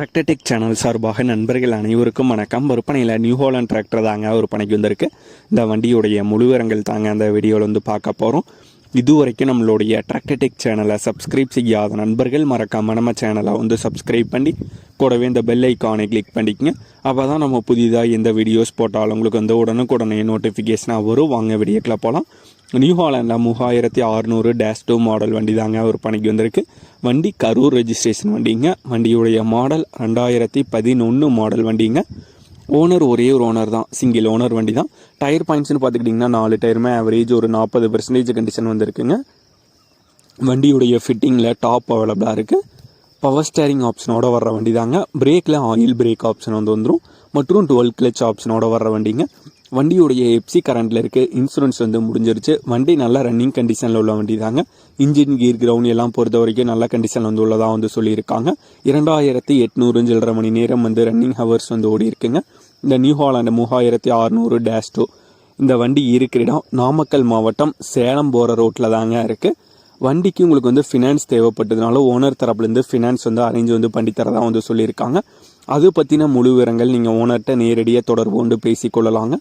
Tractor Tech channel சார்பாக நண்பர்கள் அனைவருக்கும் வணக்கம். விற்பனையில் நியூ ஹாலண்ட் டிராக்டர் தாங்க விற்பனைக்கு வந்திருக்கு. இந்த வண்டியுடைய முழுவரங்கள் தாங்க அந்த வீடியோவில் வந்து பார்க்க போகிறோம் இதுவரைக்கும் நம்மளுடைய டிராக்டர்டெக் சேனலை சப்ஸ்கிரைப் செய்யாத நண்பர்கள் மறக்காம நம்ம சேனலை வந்து சப்ஸ்கிரைப் பண்ணி கூடவே இந்த பெல் ஐக்கானை கிளிக் பண்ணிக்கங்க. அப்போ தான் நம்ம புதிதாக எந்த வீடியோஸ் போட்டாலும் உங்களுக்கு வந்து உடனுக்குடனே நோட்டிஃபிகேஷனாக வரும். வாங்க வீடியோக்கில் போகலாம் நியூ ஹாலண்டில் மூவாயிரத்தி அறுநூறு டேஷ் டூ மாடல் வண்டி தாங்க விற்பனைக்கு வந்திருக்கு. வண்டி கரூர் ரெஜிஸ்ட்ரேஷன் வண்டிங்க. வண்டியுடைய மாடல் ரெண்டாயிரத்தி பதினொன்று மாடல் வண்டிங்க. ஓனர் ஒரே ஒரு ஓனர் தான் சிங்கிள் ஓனர் வண்டி தான் டயர் பாயிண்ட்ஸ்னு பார்த்துக்கிட்டிங்கன்னா நாலு டயருமே ஆவரேஜ் ஒரு நாற்பது பர்சன்டேஜ் கண்டிஷன் வந்திருக்குங்க. வண்டியுடைய ஃபிட்டிங்கில் டாப் அவைலபிளாக இருக்குது பவர் ஸ்டேரிங் ஆப்ஷனோட வர்ற வண்டி தாங்க பிரேக்கில் ஆயில் பிரேக் ஆப்ஷன் வந்து வந்துடும் மற்றும் டுவெல் கிளச் ஆப்ஷனோட வர்ற வண்டிங்க. வண்டியுடைய எப்சி கரண்டில் இருக்குது இன்சூரன்ஸ் வந்து முடிஞ்சிருச்சு. வண்டி நல்ல ரன்னிங் கண்டிஷனில் உள்ள வண்டி தாங்க. இன்ஜின் கீர் கிரவுண்ட் எல்லாம் பொறுத்த வரைக்கும் நல்ல கண்டிஷனில் வந்து உள்ளதாக வந்து சொல்லியிருக்காங்க. இரண்டாயிரத்தி எட்நூறு சில்லரை மணி நேரம் வந்து ரன்னிங் ஹவர்ஸ் வந்து ஓடி இருக்குங்க. இந்த நியூ ஹாலாண்டு மூவாயிரத்தி அறுநூறு டேஷ் டூ இந்த வண்டி இருக்கிற இடம் நாமக்கல் மாவட்டம் சேலம் போகிற ரோட்டில் தாங்க இருக்குது வண்டிக்கு உங்களுக்கு வந்து ஃபினான்ஸ் தேவைப்பட்டதுனால ஓனர் தரப்புலேருந்து ஃபினான்ஸ் வந்து அரேஞ்ச் வந்து பண்ணி தரதா வந்து சொல்லியிருக்காங்க. அது பற்றின முழு விவரங்கள் நீங்கள் ஓனர்கிட்ட நேரடியாக தொடர்பு கொண்டு பேசிக்கொள்ளலாங்க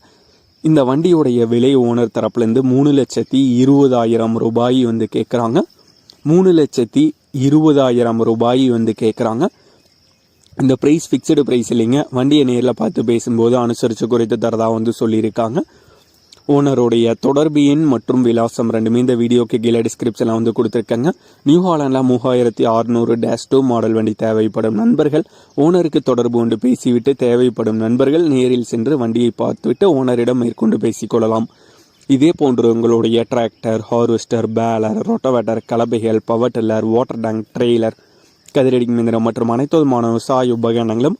இந்த வண்டியுடைய விலை ஓனர் தரப்புலேருந்து மூணு லட்சத்தி இருபதாயிரம் ரூபாய் வந்து கேட்குறாங்க மூணு லட்சத்தி இருபதாயிரம் ரூபாய் வந்து கேட்குறாங்க இந்த ப்ரைஸ் ஃபிக்ஸ்டு ப்ரைஸ் இல்லைங்க. வண்டியை நேரில் பார்த்து பேசும்போது அனுசரித்து குறைத்து தரதாக வந்து சொல்லியிருக்காங்க. ஓனருடைய தொடர்பு எண் மற்றும் விலாசம் ரெண்டுமே இந்த வீடியோக்கு கீழே டிஸ்கிரிப்ஷனில் வந்து கொடுத்துருக்காங்க. நியூ ஹாலண்டில் மூவாயிரத்தி அறுநூறு டேஷ் டூ மாடல் வண்டி தேவைப்படும் நண்பர்கள். ஓனருக்கு தொடர்பு கொண்டு பேசிவிட்டு தேவைப்படும் நண்பர்கள் நேரில் சென்று வண்டியை பார்த்துவிட்டு ஓனரிடம் மேற்கொண்டு பேசிக்கொள்ளலாம். இதே போன்று உங்களுடைய tractor harvester baler rotavator கலபைகள் power tiller water tank trailer கதிரடி மிந்திரம் மற்றும் அனைத்து விதமான விவசாய உபகரணங்களும்